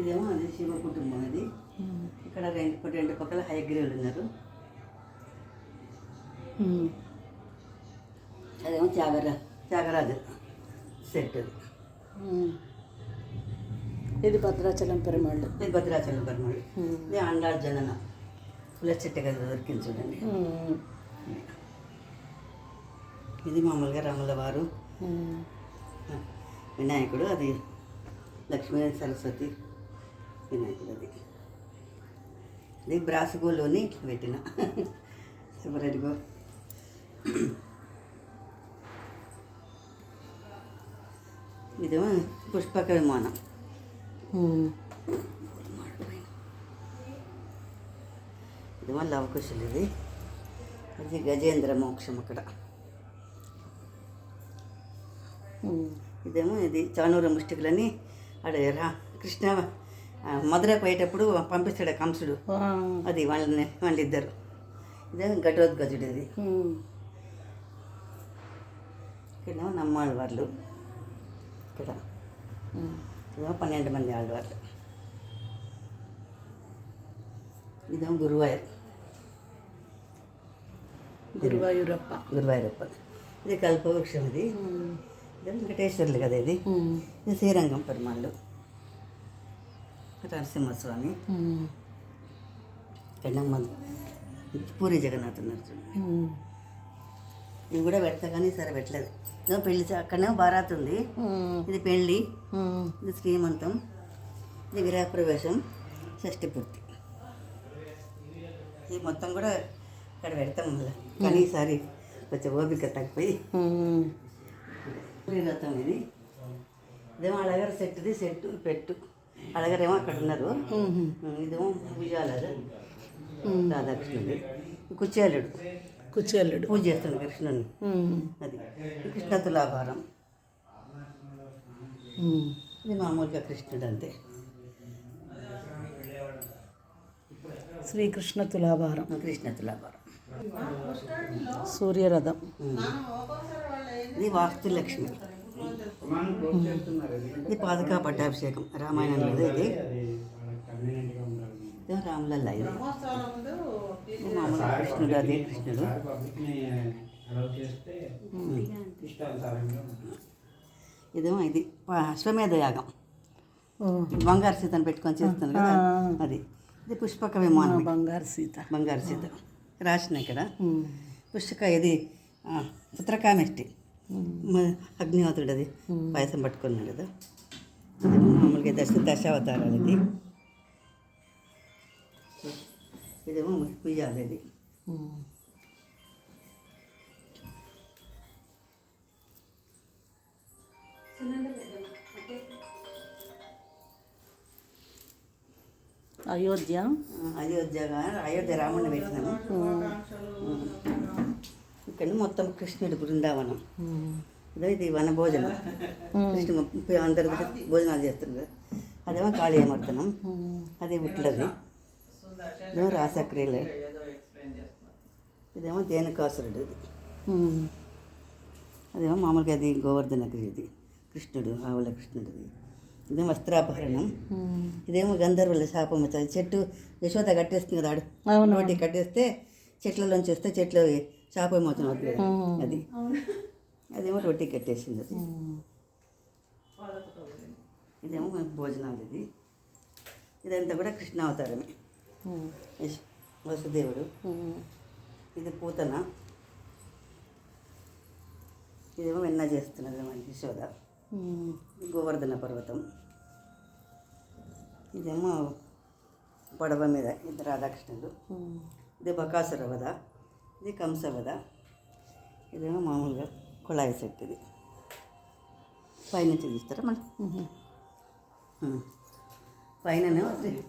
ఇదేమో అది శివ కుటుంబం ఇది ఇక్కడ రెండు రెండు పక్కల హయగ్రీవులు ఉన్నారు ఉమ్. అదేమో త్యాగరా త్యాగరాజు సెట్ ఉమ్. ఇది భద్రాచలం పెరుమాళ్ళు ఇది భద్రాచలం పరమాడు ఉమ్. ఇది అండాళ జనన పుల్ల చెట్టు కదా దొరికింది చూడండి. ఇది మామూలుగా రాముల వారు. వినాయకుడు అది లక్ష్మీ సరస్వతి వినాయకుడు అది ఇది బ్రాసుగోలోని పెట్టిన. సపరేట్గా ఇదేమో పుష్పక విమానం. ఇదేమో లవకుశులు ఇది. అది గజేంద్ర మోక్షం అక్కడ. ఇదేమో ఇది చానూర ముష్టికులని రా కృష్ణ మధురకు పోయేటప్పుడు పంపిస్తాడు కంసుడు. అది వాళ్ళని వాళ్ళిద్దరు. ఇదేమో ఘటోద్గజుడు ఇది ఉమ్. ఇక్కడేమో నమ్మాళ్ళ వాళ్ళు. ఇక్కడ. పన్నెండు మంది ఆడవాళ్ళు ఇదేమో గురువాయూర్. గురువాయూరప్ప. గురువాయూరప్ప. ఇది కల్పవృక్షం ఇది. ఇది వెంకటేశ్వర్లు కదా ఇది. ఇది శ్రీరంగం పెరుమాళ్ళు నరసింహస్వామి. మన పూరి జగన్నాథ్. ఇవి కూడా పెడతా కానీ సరే పెట్టలేదు. చే- అక్కడనేమో బారాత్ ఉంది. ఇది పెళ్ళి. ఇది శ్రీమంతం. ఇది గృహప్రవేశం షష్ఠి పూర్తి. ఇది మొత్తం కూడా ఇక్కడ పెడతాం మళ్ళీ. కానీ ఈసారి కొంచెం ఓపిక తగ్గిపోయి. రథం ఇది. ఇదేమో అడగారు సెట్ది సెట్ పెట్టు. అడగారేమో అక్కడ ఉన్నారు. ఇదేమో భుజాల రాధాకృష్ణుడి కుచేలుడు కుచేలుడు పూజ చేస్తాడు కృష్ణుని. అది. కృష్ణ తులాభారం. ఇది మామూలుగా కృష్ణుడు అంతే శ్రీకృష్ణ తులాభారం. కృష్ణ తులాభారం. సూర్యరథం. ఇది వాస్తులక్ష్మి ఇది పాదుకా పట్టాభిషేకం రామాయణంలో ఇది. ఇది రాములల్ల ఇది మామూలుగా కృష్ణుడు అదే కృష్ణుడు ఇదేమో ఇది ప- అశ్వమేధ యాగం. బంగారు సీతను పెట్టుకొని చేస్తాను కదా. అది. ఇది పుష్పక విమానం. బంగారు సీత. బంగారు సీత. రాసిన ఇక్కడ. పుష్పక ఇది పుత్రకామెష్టి. అగ్నిహోత్రుడు అది పాయసం పట్టుకున్నాడు కదా. మామూలుగా దశ దశావతారాలు ఇది ఇదేమో ఉయ్యాలి ఇది. అయోధ్య. ఆ, అయోధ్యగా అయోధ్య రాముడిని పెట్టినాము. ఇక్కడ మొత్తం కృష్ణుడి బృందావనం. ఇదో ఇది వన భోజనం. కృష్ణ అందరి భోజనాలు చేస్తారు కదా అదేమో కాళీయమర్దనం. అది ఉట్లది ఇదేమో రాసక్రియలు ఇదేమో దేనకాసురుడు ఇది. అదేమో మామూలుగా అది గోవర్ధనగిరి ఇది కృష్ణుడు ఆవుల కృష్ణుడిది ఇదేమో వస్త్రాపహరణం. ఇదేమో గంధర్వుల శాపం చెట్టు యశోద కట్టేస్తుంది కదా ఆడు. నోటి కట్టేస్తే చెట్లలోంచి వస్తే చెట్లు శాపమోచన అవుతుంది కదా ఉమ్. అది. అదేమో రొట్టి కట్టేసింది అది. ఇదేమో భోజనాలు ఇది. ఇదంతా కూడా కృష్ణావతారమే. వసుదేవుడు. ఇది పూతన. ఇదేమో వెన్న చేస్తున్నది మన యశోద. గోవర్ధన పర్వతం. ఇదేమో పడవ మీద ఇది రాధాకృష్ణుడు. ఇది బకాసుర వధ ఇది కంస వధ ఇదేమో మామూలుగా కుళాయి సెట్ ఇది పైనుంచి తీస్తారా మన శ్రీ-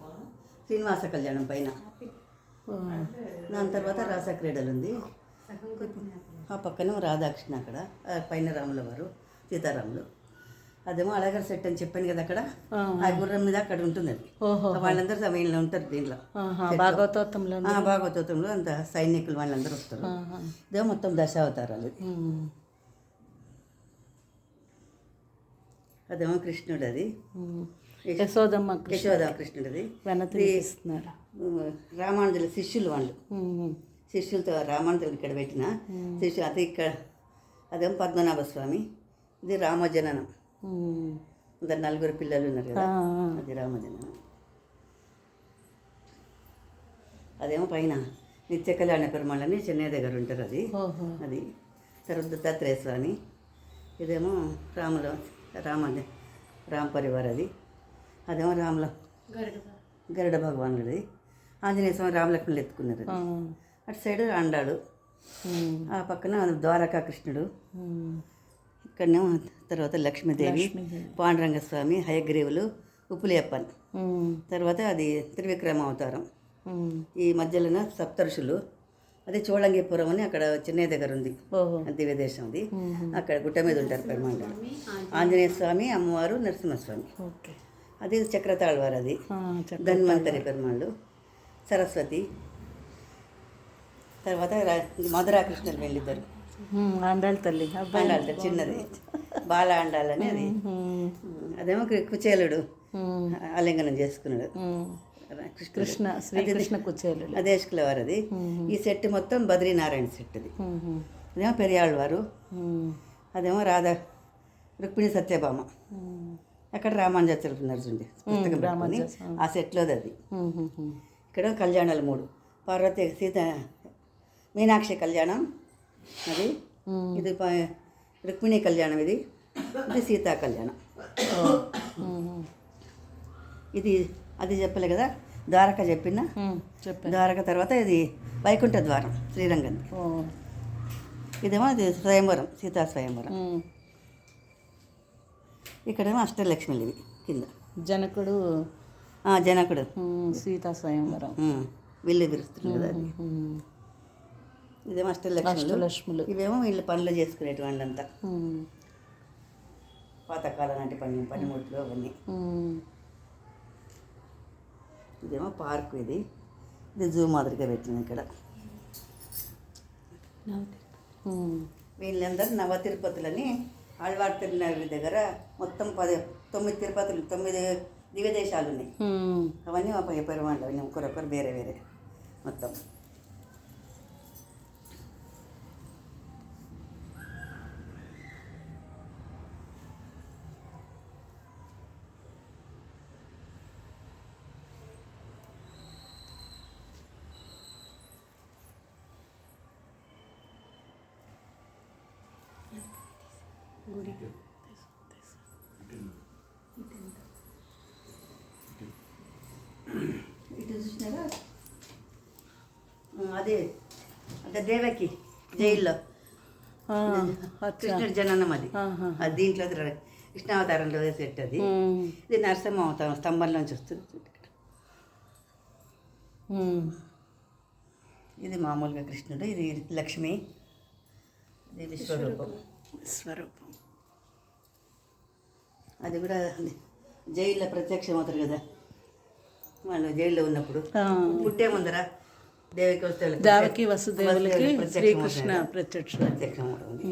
శ్రీనివాస కళ్యాణం పైన. దాని తర్వాత రాస క్రీడలు ఉంది ఆ పక్కన రాధాకృష్ణ అక్కడ. పైన రాముల వారు సీతారాములు. అదేమో అలగర్ సెట్ అని చెప్పాను కదా అక్కడ. ఆ. గుర్రం మీద అక్కడ ఉంటుంది అది. ఓహో. వాళ్ళందరూ సమయంలో ఉంటారు దీంట్లో. భాగవతోత్తంలో ఆ భాగవతంలో అంత సైనికులు వాళ్ళందరూ వస్తారు. ఇదే మొత్తం దశావతారాలు. అదేమో కృష్ణుడు అది. యశోదమ్మ కృష్ణ యశోద కృష్ణుడిది వెన తినిపిస్తున్నారు రామానుజుల శిష్యులు వాళ్ళు. శిష్యులతో రామానుజులు ఇక్కడ పెట్టిన. శిష్యు అది ఇక్కడ అదేమో పద్మనాభ స్వామి ఇది రామజననం. ఇద్దరు నలుగురు పిల్లలు ఉన్నారు కదా. అది రామజననం అదేమో పైన నిత్య కళ్యాణ పెరుమాళ్ళని చెన్నై దగ్గర ఉంటారు అది. అది. తర్వాత దత్తాత్రేయ స్వామి ఇదేమో రాముల రామ రామ పరివార్ అది. అదేమో రాముల గరుడ భగవానుడిది. ఆంజనేయ స్వామి రామలక్ష్మణులు ఎత్తుకున్నారు. అటు సైడ్ అండాడు. ఆ పక్కన ద్వారకా కృష్ణుడు. ఇక్కడనేమో తర్వాత లక్ష్మీదేవి లక్ష్మీదేవి. పాండురంగ స్వామి హయగ్రీవులు ఉప్పులేప్పన్ ఉమ్. తర్వాత అది త్రివిక్రమ అవతారం. ఈ మధ్యలోన సప్తఋషులు అదే చోళంగిపురం అని అక్కడ చెన్నై దగ్గర ఉంది. ఓహో. దివ్య దేశం అది. అక్కడ గుట్ట మీద ఉంటారు పెరుమాళ్ళు ఆంజనేయ స్వామి అమ్మవారు నరసింహస్వామి. ఓకే. అది చక్రతాళ్వారు అది. ధన్వంతరి పెరుమాళ్ళు. సరస్వతి. తర్వాత రా- మధురా కృష్ణులు వెళ్ళిద్దరు. ఆండాలి తల్లి. అండాలి చిన్నది. బాల అండాలని అది. అదేమో కుచేలుడు. ఆలింగనం చేసుకున్నాడు. కృష్ణ శ్రీకృష్ణ కుచేలు అదే వారు అది ఈ సెట్ మొత్తం బద్రీనారాయణ సెట్ అది ఉమ్. అదేమో పెరియాళ్ళ వారు. అదేమో రాధా రుక్మిణి సత్యభామ. అక్కడ రామానుజాచార్య నరసింహి పుస్తకం. ఆ సెట్లోది అది. ఇక్కడ కళ్యాణాలు మూడు. పార్వతి సీత మీనాక్షి కళ్యాణం. అది. ఇది రుక్మిణి కళ్యాణం ఇది. ఇది సీతా కళ్యాణం. ఇది అది చెప్పలే కదా? ద్వారక చెప్పిన? ద్వారక తర్వాత ఇది వైకుంఠ ద్వారం శ్రీరంగం. ఇదేమో ఇది స్వయంవరం సీతా స్వయంవరం. ఇక్కడేమో అష్టలక్ష్మిలు ఇవి కింద. జనకుడు. జనకుడు. సీతా స్వయంవరం. విల్లు విరుస్తుంది కదా అది. ఇదేమో అష్టలక్ష్మిలు ఇవేమో వీళ్ళు పనులు చేసుకునేటి వాళ్ళంతా. పాతకాలం నాటి పని పనిముట్లు అవన్నీ. ఇదేమో పార్క్ ఇది ఇది జూ మాదిరిగా పెట్టింది ఇక్కడ. వీళ్ళందరూ నవ తిరుపతులని ఆళ్వార్ తిరునగరి దగ్గర మొత్తం పది తొమ్మిది తిరుపతులు తొమ్మిది దివ్యదేశాలు ఉన్నాయి ఉమ్. అవన్నీ మా పై అవన్నీ ఒకరొకరు వేరే వేరే మొత్తం ఇటు. చూసినారా? అదే అంటే దేవకి జైల్లో. కృష్ణుడి జననం అది. అది దీంట్లో కృష్ణావతారంలో సెట్ అది. ఇది నరసింహ అవతారం స్తంభంలోంచి వస్తుంది. ఇది మామూలుగా కృష్ణుడు ఇది లక్ష్మి. ఇది విశ్వరూపం. స్వరూపం అది కూడా జైల్లో ప్రత్యక్షం అవుతారు కదా. వాళ్ళు జైల్లో ఉన్నప్పుడు. పుట్టే ముందర దేవికి వస్తే దేవకి వసుదేవులకి ప్రత్యక్షం శ్రీకృష్ణ. ప్రత్యక్ష. ప్రత్యక్షం అవుతుంది.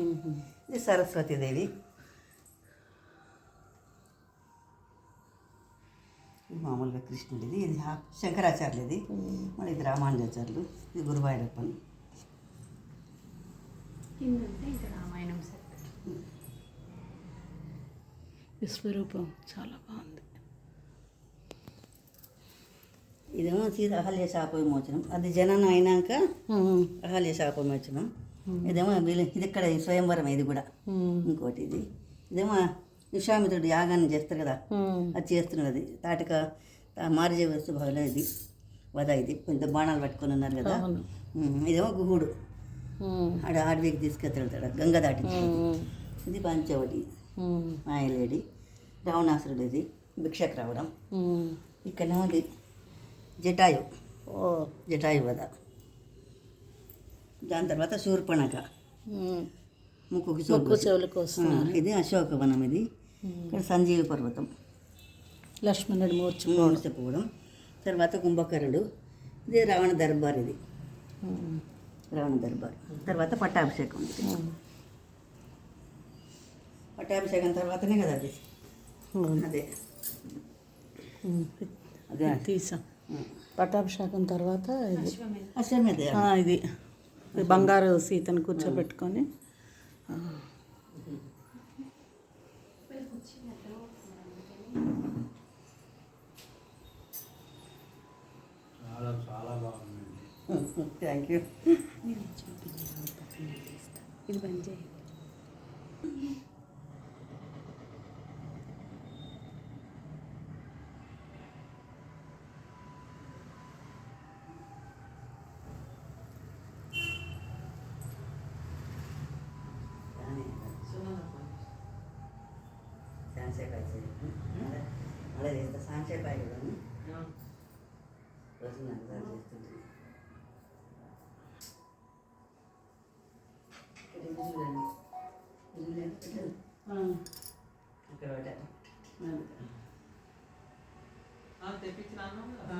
ఇది సరస్వతి దేవి. ఇది మామూలుగా కృష్ణుడిది ఇది శంకరాచార్యులది మళ్ళీ ఇది రామానుజాచార్యులు ఇది గురువాయూరప్పన్. విశ్వరూపం చాలా బాగుంది. ఇదేమో సీత అహల్య శాప విమోచనం అది జననం అయినాక. అహల్య శాప విమోచనం ఇదేమో ఇది ఇక్కడ స్వయంవరం ఇది కూడా. ఇంకోటి ఇది. ఇదేమో విశ్వామిత్రుడు యాగాన్ని చేస్తారు కదా. అది చేస్తున్నది తాటిక మార్జ వస్తుభావిలో ఇది వద ఇది. కొంత బాణాలు పట్టుకొని ఉన్నారు కదా. ఇదేమో గుహుడు. ఆడ అడవికి తీసుకెళ్తాడు గంగ దాటి. ఇది పంచవటి. మాయలేడి రావణాసురుడు ఇది భిక్షకు రావడం ఉమ్. ఇక్కడేమో ఇది జటాయు. ఓ. జటాయు వద దాని తర్వాత శూర్పణక ముక్కు సోకు చెవులకు వస్తున్నారు. ఇది అశోకవనం ఇది. ఇక్కడ సంజీవి పర్వతం. లక్ష్మణుడు మూర్చి మూర్చపోవడం తర్వాత కుంభకరుడు ఇది రావణ దర్బార్ ఇది. రావణ దర్బార్. తర్వాత పట్టాభిషేకం. పట్టాభిషేకం తర్వాతనే కదా అది. అవును. అదే. ఉమ్. అదే. తీసాం. పట్టాభిషేకం తర్వాత ఇది. అశ్వమేధ. ఆ, ఇది. ఈ బంగారు సీతను కూర్చోబెట్టుకొని. ఆ, చాలా చాలా బాగుందండి. Thank you. ఇది బంద్ చేయి సాన్సేపు అయితే అలా చేస్తా రోజు నాకు ఇది చూడండి. ఇక్కడ ఆ.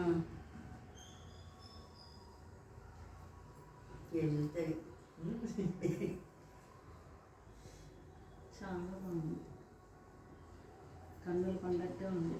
ఏం చూస్తే చాలా బాగుంది. కన్నుల పండగగా ఉంది